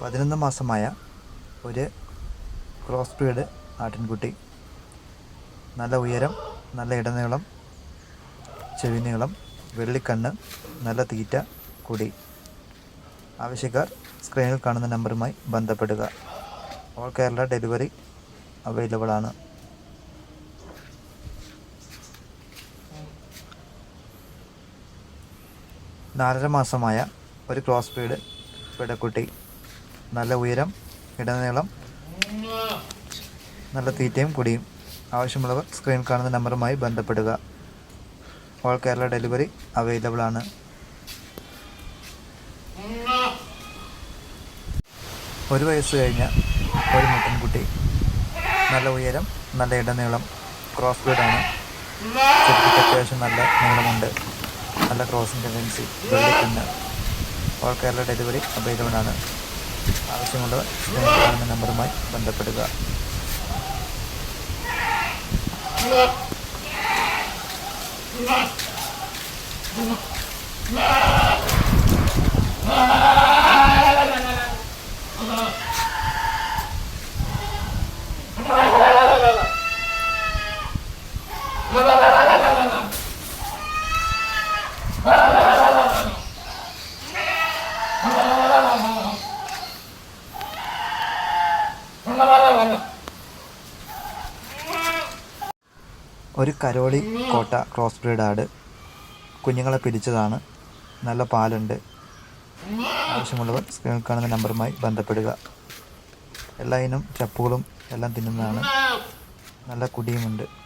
പതിനൊന്ന് മാസമായ ഒരു ക്രോസ് ബ്രീഡ് ആട്ടിൻകുട്ടി. നല്ല ഉയരം നല്ല ഇടനീളം ചെവി നീളം വെള്ളിക്കണ്ണ് നല്ല തീറ്റ കുടി. ആവശ്യക്കാർ സ്ക്രീനിൽ കാണുന്ന നമ്പറുമായി ബന്ധപ്പെടുക. ഓൾ കേരള ഡെലിവറി അവൈലബിൾ ആണ്. നാലര മാസമായ ഒരു ക്രോസ് പീഡ് പിടക്കുട്ടി നല്ല ഉയരം ഇടനീളം നല്ല തീറ്റയും കുടിയും. ആവശ്യമുള്ളവർ സ്ക്രീൻ കാണുന്ന നമ്പറുമായി ബന്ധപ്പെടുക. ഓൾ കേരള ഡെലിവറി അവൈലബിൾ ആണ്. ഒരു വയസ്സ് കഴിഞ്ഞ ഒരു മുട്ടൻകുട്ടി. നല്ല ഉയരം നല്ല ഇടനീളം ക്രോസ് ബ്രീഡാണ് അത്യാവശ്യം നല്ല നീളമുണ്ട്. നല്ല ക്രോസിംഗ് ടെൻഡൻസി വെള്ളിക്കണ്ണ് ഓൾ കേരള ഡെലിവറി അവൈലബിൾ ആണ്. ആവശ്യമുള്ളവർ കാണുന്ന നമ്പറുമായി ബന്ധപ്പെടുക. 아 ഒരു കരോളി കോട്ട ക്രോസ് ബ്രീഡ് ആട്. കുഞ്ഞുങ്ങളെ പിടിച്ചതാണ്. നല്ല പാലുണ്ട്. ആവശ്യമുള്ളവർ സ്ക്രീനിൽ കാണുന്ന നമ്പറുമായി ബന്ധപ്പെടുക. എല്ലാ ഇനം ചപ്പുകളും എല്ലാം തിന്നുന്നതാണ്. നല്ല കുടിയുമുണ്ട്.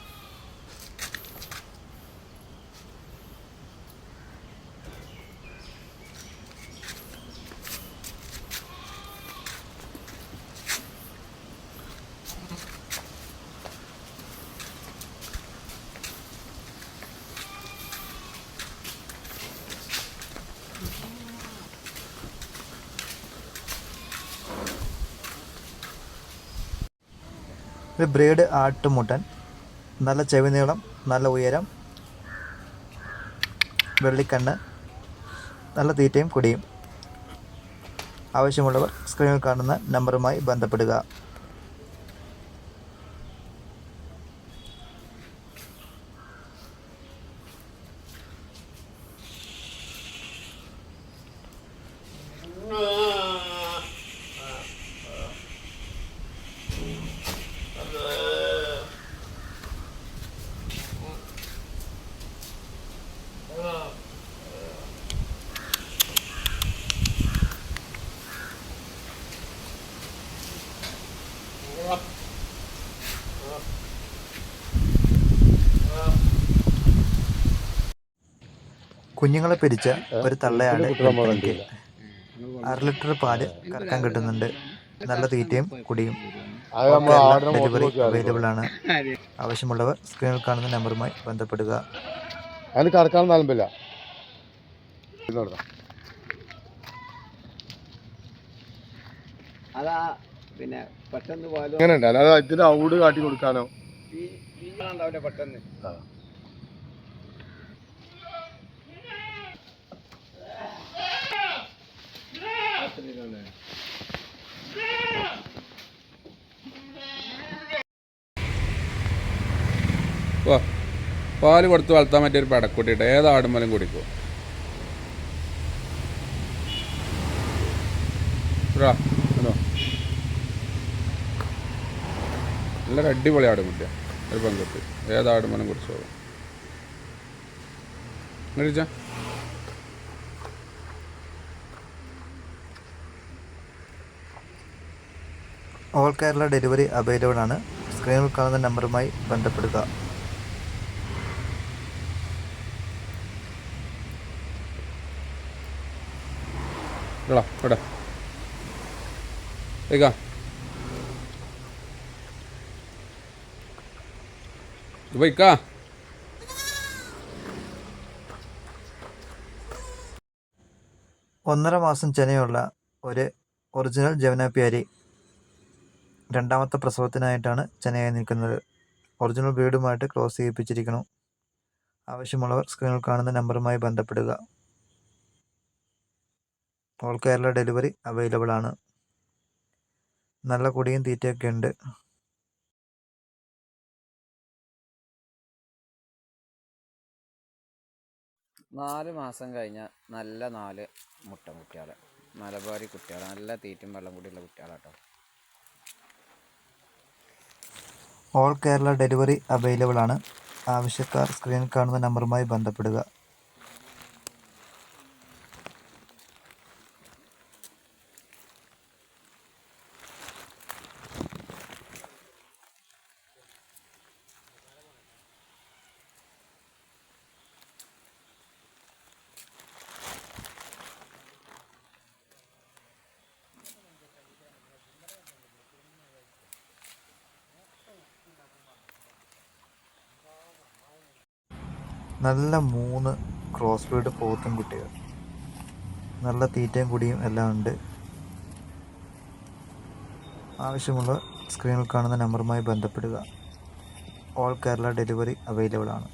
ഒരു ബ്രീഡ് ആട്ടുമുട്ടൻ. നല്ല ചെവി നീളം നല്ല ഉയരം വെള്ളിക്കണ്ണ് നല്ല തീറ്റയും കുടിയും. ആവശ്യമുള്ളവർ സ്ക്രീനിൽ കാണുന്ന നമ്പറുമായി ബന്ധപ്പെടുക. കുഞ്ഞുങ്ങളെ പിരിച്ച ഒരു തള്ളയാണ് വിൽപ്പനയ്ക്ക് അര ലിറ്റർ പാൽ കറക്കാൻ കിട്ടുന്നുണ്ട്. നല്ല തീറ്റയും കുടിയും. ഡെലിവറി അവൈലബിൾ ആണ്. ആവശ്യമുള്ളവർ സ്ക്രീനിൽ കാണുന്ന നമ്പറുമായി ബന്ധപ്പെടുക. അതിന് കറക്കാൻ താല്പര്യമില്ല അതാ പിന്നെ പെട്ടെന്ന് പാലും അങ്ങനെ ഉണ്ട് അല്ലാതെ ഇതിന് ഔട് കാട്ടി കൊടുക്കാനോ? ഉണ്ടാവില്ല പെട്ടെന്ന്. പാൽ കൊടുത്ത് വളർത്താൻ പറ്റിയ ഒരു പടക്കുട്ടിട്ട് ഏത് ആടുമ്പലും കുടിക്കും? ഇതാ, നല്ലൊരു അടിപൊളി ആടുമുട്ടിയ ഒരു പെൺകുട്ടി ഏത് കുറിച്ച് പോകും മേടിച്ചാ ഓൾ കേരള ഡെലിവറി അവൈലബിൾ ആണ്. സ്ക്രീനിൽ കാണുന്ന നമ്പറുമായി ബന്ധപ്പെടുക. ഇവിടെ. പോയിക്കാ ഒന്നര മാസം ചെനയുള്ള ഒരു ഒറിജിനൽ ജവനാപ്പിയാരി രണ്ടാമത്തെ പ്രസവത്തിനായിട്ടാണ് ചെനയായി നിൽക്കുന്നത്. ഒറിജിനൽ ബ്രീഡുമായിട്ട് ക്രോസ് ചെയ്യിപ്പിച്ചിരിക്കണം ആവശ്യമുള്ളവർ സ്ക്രീനിൽ കാണുന്ന നമ്പറുമായി ബന്ധപ്പെടുക. ഓൾ കേരള ഡെലിവറി അവൈലബിൾ ആണ്. നല്ല കുടിയും തീറ്റയൊക്കെ ഉണ്ട്. നാല് മാസം കഴിഞ്ഞാൽ നല്ല നാല് മുട്ട കുട്ടികളെ. മലബാരി കുട്ടികളെ. നല്ല തീറ്റും വെള്ളം കൂടിയുള്ള കുട്ടികളാട്ടോ. ഓൾ കേരള ഡെലിവറി അവൈലബിൾ ആണ്. ആവശ്യക്കാർ സ്ക്രീനിൽ കാണുന്ന നമ്പറുമായി ബന്ധപ്പെടുക. നല്ല മൂന്ന് ക്രോസ് ബ്രീഡ് പോത്തും കുട്ടികൾ. നല്ല തീറ്റയും കുടിയും എല്ലാം ഉണ്ട്. ആവശ്യമുള്ള സ്ക്രീനിൽ കാണുന്ന നമ്പറുമായി ബന്ധപ്പെടുക. ഓൾ കേരള ഡെലിവറി അവൈലബിൾ ആണ്.